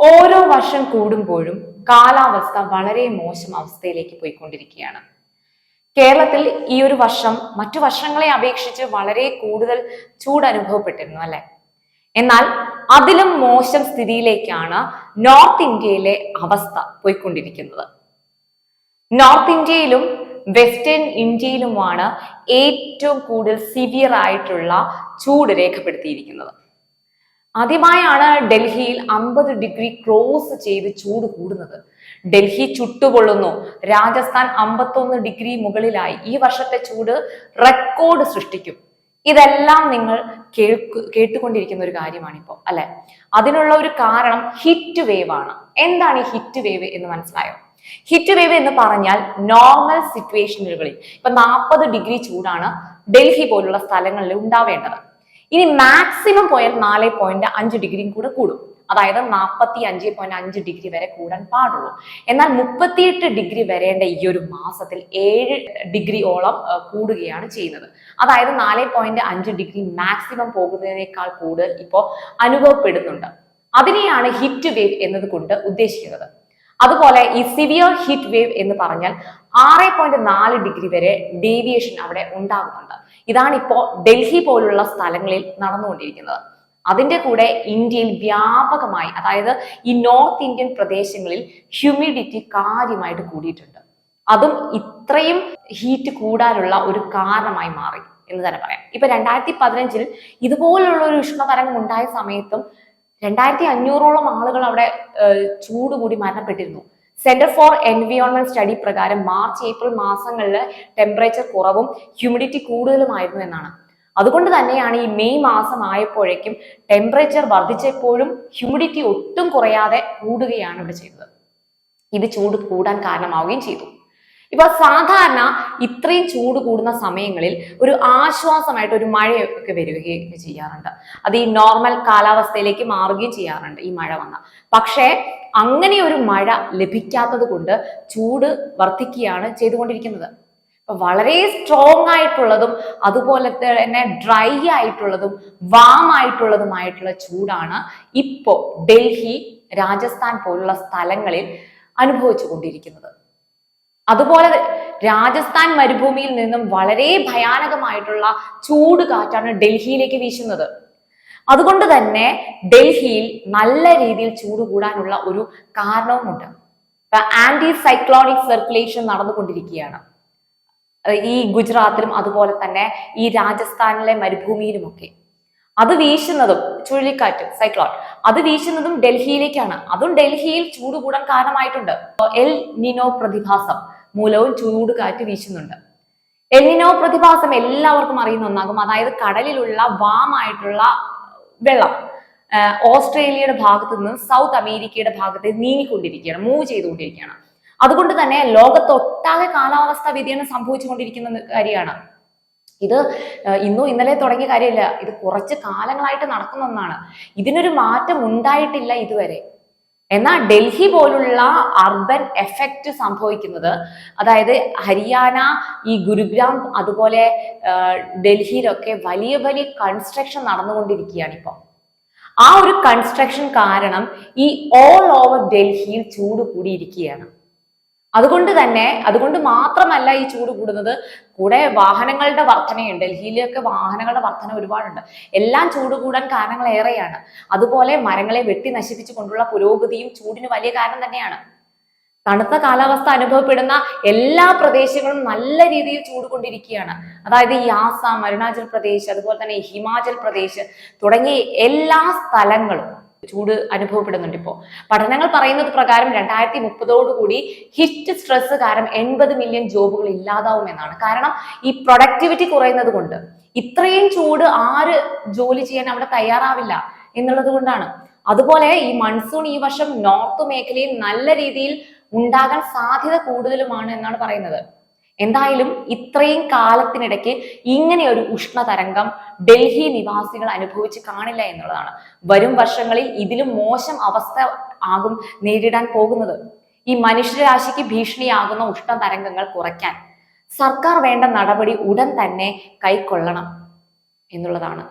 ഓരോ വർഷം കൂടുമ്പോഴും കാലാവസ്ഥ വളരെ മോശം അവസ്ഥയിലേക്ക് പോയിക്കൊണ്ടിരിക്കുകയാണ്. കേരളത്തിൽ ഈ ഒരു വർഷം മറ്റു വർഷങ്ങളെ അപേക്ഷിച്ച് വളരെ കൂടുതൽ ചൂട് അനുഭവപ്പെട്ടിരുന്നു അല്ലെ? എന്നാൽ അതിലും മോശം സ്ഥിതിയിലേക്കാണ് നോർത്ത് ഇന്ത്യയിലെ അവസ്ഥ പോയിക്കൊണ്ടിരിക്കുന്നത്. നോർത്ത് ഇന്ത്യയിലും വെസ്റ്റേൺ ഇന്ത്യയിലുമാണ് ഏറ്റവും കൂടുതൽ സിവിയർ ആയിട്ടുള്ള ചൂട് രേഖപ്പെടുത്തിയിരിക്കുന്നത്. ആദ്യമായാണ് ഡൽഹിയിൽ അമ്പത് ഡിഗ്രി ക്രോസ് ചെയ്ത് ചൂട് കൂടുന്നത്. ഡൽഹി ചുട്ടുപൊള്ളുന്നു. രാജസ്ഥാൻ അമ്പത്തൊന്ന് ഡിഗ്രി മുകളിലായി. ഈ വർഷത്തെ ചൂട് റെക്കോർഡ് സൃഷ്ടിക്കും. ഇതെല്ലാം നിങ്ങൾ കേൾക്കു കേട്ടുകൊണ്ടിരിക്കുന്ന ഒരു കാര്യമാണ് ഇപ്പോൾ അല്ലെ? അതിനുള്ള ഒരു കാരണം ഹിറ്റ് വേവ് ആണ്. എന്താണ് ഈ ഹിറ്റ് വേവ് എന്ന് മനസ്സിലായോ? ഹിറ്റ് വേവ് എന്ന് പറഞ്ഞാൽ നോർമൽ സിറ്റുവേഷനുകളിൽ ഇപ്പൊ നാൽപ്പത് ഡിഗ്രി ചൂടാണ് ഡൽഹി പോലുള്ള സ്ഥലങ്ങളിൽ ഉണ്ടാവേണ്ടത്. ഇനി മാക്സിമം പോയാൽ നാല് പോയിന്റ് അഞ്ച് ഡിഗ്രിയും കൂടെ കൂടും. അതായത് നാൽപ്പത്തി അഞ്ച് പോയിന്റ് അഞ്ച് ഡിഗ്രി വരെ കൂടാൻ പാടുള്ളൂ. എന്നാൽ മുപ്പത്തിയെട്ട് ഡിഗ്രി വരേണ്ട ഈ ഒരു മാസത്തിൽ ഏഴ് ഓളം കൂടുകയാണ് ചെയ്യുന്നത്. അതായത് നാല് പോയിന്റ് അഞ്ച് ഡിഗ്രി മാക്സിമം പോകുന്നതിനേക്കാൾ കൂടുതൽ ഇപ്പോൾ അനുഭവപ്പെടുന്നുണ്ട്. അതിനെയാണ് ഹിറ്റ് വേവ് എന്നതുകൊണ്ട് ഉദ്ദേശിക്കുന്നത്. അതുപോലെ ഈ സിവിയർ ഹിറ്റ് വേവ് എന്ന് പറഞ്ഞാൽ ആറ് പോയിന്റ് നാല് ഡിഗ്രി വരെ ഡേവിയേഷൻ അവിടെ ഉണ്ടാകുന്നുണ്ട്. ഇതാണ് ഇപ്പോൾ ഡൽഹി പോലുള്ള സ്ഥലങ്ങളിൽ നടന്നുകൊണ്ടിരിക്കുന്നത്. അതിന്റെ കൂടെ ഇന്ത്യയിൽ വ്യാപകമായി അതായത് ഈ നോർത്ത് ഇന്ത്യൻ പ്രദേശങ്ങളിൽ ഹ്യൂമിഡിറ്റി കാര്യമായിട്ട് കൂടിയിട്ടുണ്ട്. അതും ഇത്രയും ഹീറ്റ് കൂടാനുള്ള ഒരു കാരണമായി മാറി എന്ന് തന്നെ പറയാം. ഇപ്പൊ രണ്ടായിരത്തി പതിനഞ്ചിൽ ഇതുപോലുള്ള ഒരു ഉഷ്ണതരംഗം ഉണ്ടായ സമയത്തും രണ്ടായിരത്തി അഞ്ഞൂറോളം ആളുകൾ അവിടെ ചൂടുകൂടി മരണപ്പെട്ടിരുന്നു. സെന്റർ ഫോർ എൻവിയോൺമെന്റ് സ്റ്റഡി പ്രകാരം മാർച്ച് ഏപ്രിൽ മാസങ്ങളിൽ ടെമ്പറേച്ചർ കുറവും ഹ്യൂമിഡിറ്റി കൂടുതലുമായിരുന്നു എന്നാണ്. അതുകൊണ്ട് തന്നെയാണ് ഈ മെയ് മാസം ആയപ്പോഴേക്കും ടെമ്പറേച്ചർ വർദ്ധിച്ചപ്പോഴും ഹ്യൂമിഡിറ്റി ഒട്ടും കുറയാതെ കൂടുകയാണ് ഇവിടെ ചെയ്തത്. ഇത് ചൂട് കൂടാൻ കാരണമാവുകയും ചെയ്തു. ഇപ്പൊ സാധാരണ ഇത്രയും ചൂട് കൂടുന്ന സമയങ്ങളിൽ ഒരു ആശ്വാസമായിട്ട് ഒരു മഴയൊക്കെ വരികയും ചെയ്യാറുണ്ട്. അത് ഈ നോർമൽ കാലാവസ്ഥയിലേക്ക് മാറുകയും ചെയ്യാറുണ്ട് ഈ മഴ വന്ന. പക്ഷേ അങ്ങനെ ഒരു മഴ ലഭിക്കാത്തത് കൊണ്ട് ചൂട് വർദ്ധിക്കുകയാണ് ചെയ്തുകൊണ്ടിരിക്കുന്നത്. വളരെ സ്ട്രോങ് ആയിട്ടുള്ളതും അതുപോലെ തന്നെ ഡ്രൈ ആയിട്ടുള്ളതും വാം ആയിട്ടുള്ളതുമായിട്ടുള്ള ചൂടാണ് ഇപ്പോൾ ഡൽഹി രാജസ്ഥാൻ പോലുള്ള സ്ഥലങ്ങളിൽ അനുഭവിച്ചു കൊണ്ടിരിക്കുന്നത്. അതുപോലെ രാജസ്ഥാൻ മരുഭൂമിയിൽ നിന്നും വളരെ ഭയാനകമായിട്ടുള്ള ചൂട് കാറ്റാണ് ഡൽഹിയിലേക്ക് വീശുന്നത്. അതുകൊണ്ട് തന്നെ ഡൽഹിയിൽ നല്ല രീതിയിൽ ചൂട് കൂടാനുള്ള ഒരു കാരണവുമുണ്ട്. ആന്റി സൈക്ലോണിക് സർക്കുലേഷൻ നടന്നുകൊണ്ടിരിക്കുകയാണ്. ഈ ഗുജറാത്തിലും അതുപോലെ തന്നെ ഈ രാജസ്ഥാനിലെ മരുഭൂമിയിലുമൊക്കെ. അത് വീശുന്നതും ചുഴലിക്കാറ്റ് സൈക്ലോൺ അത് വീശുന്നതും ഡൽഹിയിലേക്കാണ്. അതും ഡൽഹിയിൽ ചൂട് കൂടാൻ കാരണമായിട്ടുണ്ട്. എൽ നിനോ പ്രതിഭാസം മൂലവും ചൂട് കാറ്റ് വീശുന്നുണ്ട്. എല്ലിനോ പ്രതിഭാസം എല്ലാവർക്കും അറിയുന്ന ഒന്നാകും. അതായത് കടലിലുള്ള വാമായിട്ടുള്ള വെള്ളം. ഓസ്ട്രേലിയയുടെ ഭാഗത്ത് നിന്ന് സൗത്ത് അമേരിക്കയുടെ ഭാഗത്തേക്ക് നീങ്ങിക്കൊണ്ടിരിക്കുകയാണ് മൂവ് ചെയ്തുകൊണ്ടിരിക്കുകയാണ്. അതുകൊണ്ട് തന്നെ ലോകത്തൊട്ടാകെ കാലാവസ്ഥാ വ്യതിയാനം സംഭവിച്ചുകൊണ്ടിരിക്കുന്ന കാര്യമാണ്. ഇത് ഇന്നും ഇന്നലെ തുടങ്ങിയ കാര്യമില്ല ഇത് കുറച്ച് കാലങ്ങളായിട്ട് നടക്കുന്ന ഒന്നാണ്. ഇതിനൊരു മാറ്റം ഉണ്ടായിട്ടില്ല ഇതുവരെ. എന്നാൽ ഡൽഹി പോലുള്ള അർബൻ എഫക്റ്റ് സംഭവിക്കുന്നത് അതായത് ഹരിയാന ഈ ഗുരുഗ്രാം അതുപോലെ ഡൽഹിയിലൊക്കെ വലിയ വലിയ കൺസ്ട്രക്ഷൻ നടന്നുകൊണ്ടിരിക്കുകയാണ് ഇപ്പോൾ ആ ഒരു കൺസ്ട്രക്ഷൻ കാരണം ഈ ഓൾ ഓവർ ഡൽഹിയിൽ ചൂട് കൂടിയിരിക്കുകയാണ്. അതുകൊണ്ട് തന്നെ അതുകൊണ്ട് മാത്രമല്ല ഈ ചൂട് കൂടുന്നത്. കൂടെ വാഹനങ്ങളുടെ വർധനയുണ്ട് ഡൽഹിയിലൊക്കെ വാഹനങ്ങളുടെ വർധന ഒരുപാടുണ്ട്. എല്ലാം ചൂട് കൂടാൻ കാരണങ്ങൾ ഏറെയാണ്. അതുപോലെ മരങ്ങളെ വെട്ടി നശിപ്പിച്ചു കൊണ്ടുള്ള പുരോഗതിയും ചൂടിന് വലിയ കാരണം തന്നെയാണ്. തണുത്ത കാലാവസ്ഥ അനുഭവപ്പെടുന്ന എല്ലാ പ്രദേശങ്ങളും നല്ല രീതിയിൽ ചൂടുകൊണ്ടിരിക്കുകയാണ് അതായത് ഈ ആസാം അരുണാചൽ പ്രദേശ് അതുപോലെ തന്നെ ഹിമാചൽ പ്രദേശ് തുടങ്ങിയ എല്ലാ സ്ഥലങ്ങളും ചൂട് അനുഭവപ്പെടുന്നുണ്ട് ഇപ്പോൾ പഠനങ്ങൾ പറയുന്നത് പ്രകാരം രണ്ടായിരത്തി മുപ്പതോടുകൂടി ഹിറ്റ് സ്ട്രെസ് കാരണം എൺപത് മില്യൺ ജോബുകൾ ഇല്ലാതാവും എന്നാണ്. കാരണം ഈ പ്രൊഡക്ടിവിറ്റി കുറയുന്നത് കൊണ്ട് ഇത്രയും ചൂട് ആര് ജോലി ചെയ്യാൻ അവിടെ തയ്യാറാവില്ല എന്നുള്ളത് കൊണ്ടാണ്. അതുപോലെ ഈ മൺസൂൺ ഈ വർഷം നോർത്ത് മേഖലയിൽ നല്ല രീതിയിൽ ഉണ്ടാകാൻ സാധ്യത കൂടുതലുമാണ് എന്നാണ് പറയുന്നത്. എന്തായാലും ഇത്രയും കാലത്തിനിടയ്ക്ക് ഇങ്ങനെ ഒരു ഉഷ്ണതരംഗം ഡൽഹി നിവാസികൾ അനുഭവിച്ച് കാണില്ല എന്നുള്ളതാണ്. വരും വർഷങ്ങളിൽ ഇതിലും മോശം അവസ്ഥ ആകും നേരിടാൻ പോകുന്നത്. ഈ മനുഷ്യരാശിക്ക് ഭീഷണിയാകുന്ന ഉഷ്ണതരംഗങ്ങൾ കുറയ്ക്കാൻ സർക്കാർ വേണ്ട നടപടി ഉടൻ തന്നെ കൈക്കൊള്ളണം എന്നുള്ളതാണ്.